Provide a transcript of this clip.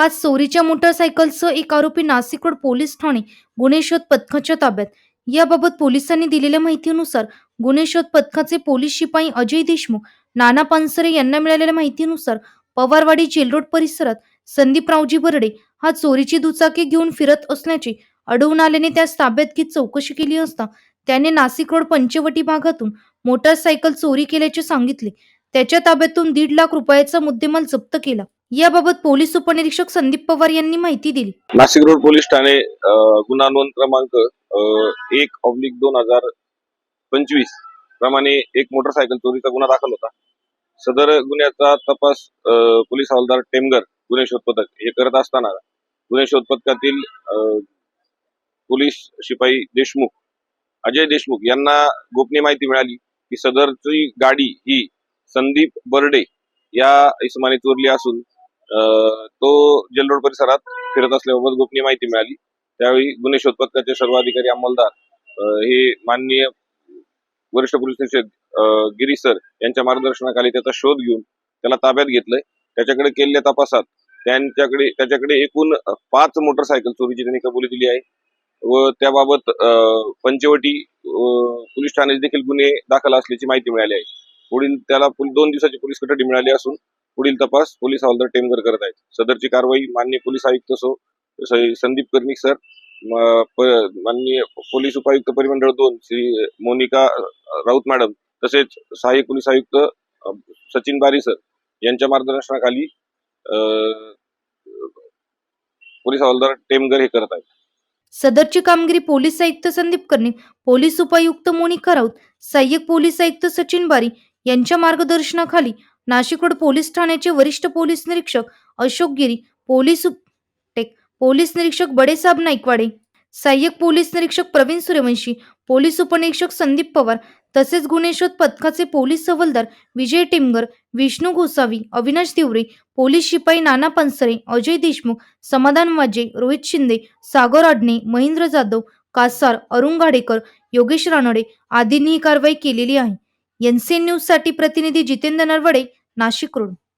पाच चोरीच्या मोटरसायकलसह एक आरोपी नाशिक रोड पोलीस ठाणे गुन्हे शोध पथकाच्या ताब्यात. याबाबत पोलिसांनी दिलेल्या माहितीनुसार गुन्हे शोध पथकाचे पोलीस शिपाई अजय देशमुख नाना पानसरे यांना मिळालेल्या माहितीनुसार पवारवाडी जेलरोड परिसरात संदीप रावजी बर्डे हा चोरीची दुचाकी घेऊन फिरत असल्याचे आढळून आल्याने त्यास ताब्यात घेत चौकशी केली असता त्याने नाशिक रोड पंचवटी भागातून मोटरसायकल चोरी केल्याचे सांगितले. त्याच्या ताब्यातून दीड लाख रुपयाचा मुद्देमाल जप्त केला. याबाबत पोलीस उपनिरीक्षक संदीप पवार यांनी माहिती दिली. नाशिक रोड पोलीस ठाणे गुन्हा नोंद क्रमांक एक ऑब्लिक दोन हजार पंचवीस प्रमाणे एक मोटरसायकल चोरीचा गुन्हा दाखल होता. सदर गुन्ह्याचा तपास पोलीस हवालदार टेमगर गुन्हे शोध पथक हे करत असताना गुन्हे शोध पथकातील पोलीस शिपाई देशमुख अजय देशमुख यांना गोपनीय माहिती मिळाली की सदरची गाडी ही संदीप बर्डे या इसमाने चोरली असून अ, तो जलरोड परिसरात फिरत असल्याबाबत गोपनीय माहिती मिळाली. त्यावेळी गुन्हे शोध पथकाचे सर्व अधिकारी अंमलदार हे माननीय वरिष्ठ पोलीस निरीक्षक गिरी सर यांच्या मार्गदर्शनाखाली त्याचा शोध घेऊन त्याला ताब्यात घेतलंय. त्याच्याकडे केलेल्या तपासात त्यांच्याकडे त्याच्याकडे एकूण पाच मोटरसायकल चोरीची त्यांनी कबुली दिली आहे. व त्याबाबत पंचवटी पोलीस ठाण्यात देखील गुन्हे दाखल असल्याची माहिती मिळाली आहे. पुढील त्याला दोन दिवसाची पोलीस कस्टडी मिळाली असून पुढील तपास पोलीस हवालदार टेमगर करत आहेत. सदरची कारवाई मान्य पोलीस आयुक्त सो संदीप कर्णिक सर माननीय पोलीस उपायुक्त परिमंडळ दोन श्री मोनिका राऊत मॅडम तसेच सहाय्यक पोलीस आयुक्त सचिन बारी सर यांच्या मार्गदर्शनाखाली पोलीस हवालदार टेमगर हे करत आहेत. सदरची कामगिरी पोलीस आयुक्त संदीप कर्णिक पोलीस उपायुक्त मोनिका राऊत सहाय्यक पोलीस आयुक्त सचिन बारी यांच्या मार्गदर्शनाखाली नाशिक रोड पोलीस ठाण्याचे वरिष्ठ पोलीस निरीक्षक अशोक गिरी पोलीस टेक पोलीस निरीक्षक बडेसाहेब नाईकवाडे सहाय्यक पोलीस निरीक्षक प्रवीण सूर्यवंशी पोलीस उपनिरीक्षक संदीप पवार तसेच गुन्हे शोध पथकाचे पोलीस हवलदार विजय टिमगर विष्णू गोसावी अविनाश तिवरे पोलीस शिपाई नाना पनसरे अजय देशमुख समाधान वाजे रोहित शिंदे सागर आडणे महेंद्र जाधव कासार अरुण गाडेकर योगेश रानडे आदींनी ही कारवाई केलेली आहे. एनसीएन न्यूजसाठी प्रतिनिधी जितेंद्र नरवडे नाशिक रोड